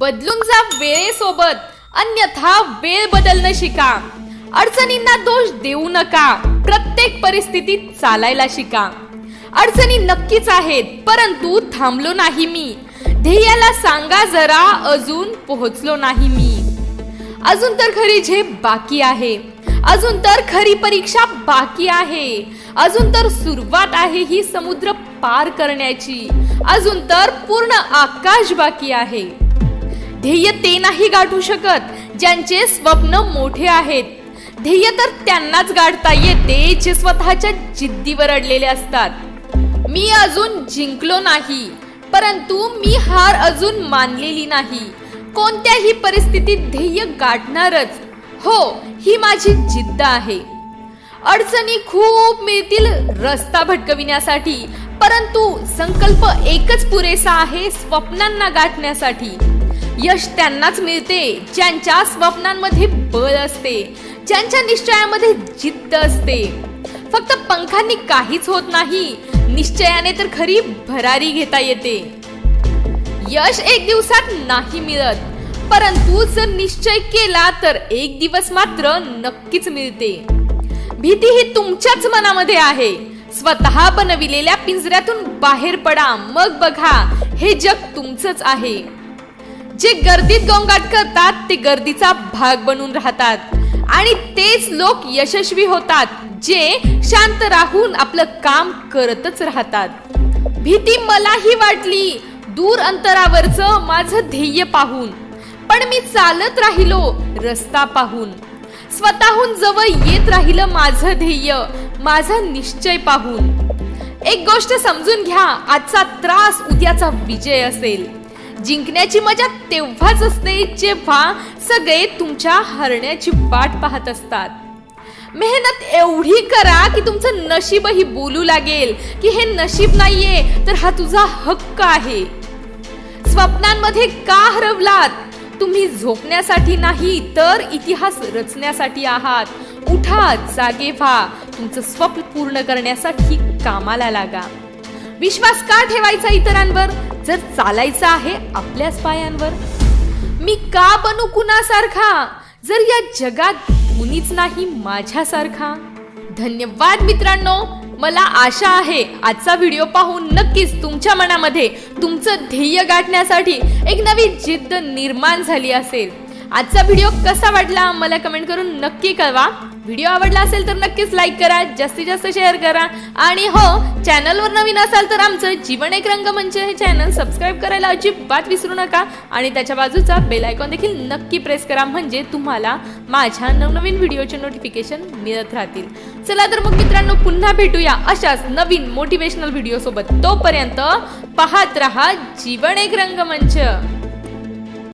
बदलून जा वेळेसोबत. अन्यथा वेळ बदलणं शिका. अडचणींना दोष देऊ नका. प्रत्येक परिस्थितीत चालायला शिका. अडचणी नक्कीच आहेत परंतु थांबलो नाही मी. ध्येयाला सांगा जरा अजून पोहोचलो नाही मी. अजून तर खरी झेप बाकी आहे. अजून तर खरी परीक्षा बाकी आहे. अजून तर सुरुवात आहे ही समुद्र पार करण्याची. अजून तर पूर्ण आकाश बाकी आहे. ध्येय ते नाही गाठू शकत ज्यांचे स्वप्न मोठे आहेत. ध्येय तर त्यांनाच गाठता येते जे स्वतःच्या जिद्दीवर अडलेले असतात. मी अजून जिंकलो नाही परंतु मी हार अजून मानलेली नाही. कोणत्याही परिस्थितीत ध्येय गाठणारच हो ही माझी जिद्द आहे. अडचणी खूप मिळतील रस्ता भटकविण्यासाठी परंतु संकल्प एकच पुरेसा आहे स्वप्नांना गाठण्यासाठी. यश त्यांनाच मिळते ज्यांच्या स्वप्नांमध्ये बळ असते ज्यांच्या निश्चयामध्ये जिद्द असते. फक्त पंखांनी काहीच होत नाही निश्चयाने तर खरी भरारी घेता येते. यश एक दिवसात नाही मिळत परंतु जर निश्चय केला तर एक दिवस मात्र नक्कीच मिळते. भीती ही तुमच्याच मनामध्ये आहे. स्वतः बनविलेल्या पिंजऱ्यातून बाहेर पडा मग बघा हे जग तुमचंच आहे. जे गर्दीत गोंगाट करतात ते गर्दीचा भाग बनून राहतात. आणि तेच लोक यशस्वी होतात जे शांत राहून आपलं काम करतच राहतात. भीती मलाही वाटली दूर अंतरावरचं माझं ध्येय पाहून. पण मी चालत राहिलो रस्ता पाहून. स्वतःहून जवळ येत राहिलं माझं ध्येय माझा निश्चय पाहून. एक गोष्ट समजून घ्या आजचा त्रास उद्याचा विजय असेल. जिंकण्याची मजा तेव्हाच असते जेव्हा सगळे तुमच्या हरण्याची वाट पाहत असतात. मेहनत एवढी करा की तुमचं नशीबही बोलू लागेल की हे नशीब नाहीये तर हा तुझा हक्क आहे. स्वप्नांमध्ये का हरवलात? तुम्ही झोपण्यासाठी नाही तर इतिहास रचण्यासाठी आहात. उठा जागे व्हा. तुमचं स्वप्न पूर्ण करण्यासाठी कामाला लागा. विश्वास का ठेवायचा इतरांवर? जर चालायचं आहे आपल्याच पायांवर? मी का बनू कुणासारखा? जर या जगात कुणीच नाही माझ्यासारखा? धन्यवाद मित्रांनो मला आशा आहे आजचा व्हिडिओ पाहून नक्कीच तुमच्या मनामध्ये तुमचं ध्येय गाठण्यासाठी एक नवी जिद्द निर्माण झाली असेल. आजचा व्हिडिओ कसा वाटला मला कमेंट करून नक्की कळवा. व्हिडिओ आवडला असेल तर नक्कीच लाईक करा जास्तीत जास्त शेअर करा. आणि हो चॅनलवर नवीन असाल तर आमचं जीवन एक रंगमंच म्हणजे हे चॅनल सबस्क्राईब करायला अजिबात विसरू नका. आणि त्याच्या बाजूचा बेल आयकॉन देखील नक्की प्रेस करा म्हणजे तुम्हाला माझ्या नवनवीन व्हिडिओचे नोटिफिकेशन मिळत राहतील. चला तर मग मित्रांनो पुन्हा भेटूया अशाच नवीन मोटिवेशनल व्हिडिओसोबत तोपर्यंत पाहत रहा जीवन एक रंगमंच म्हणजे.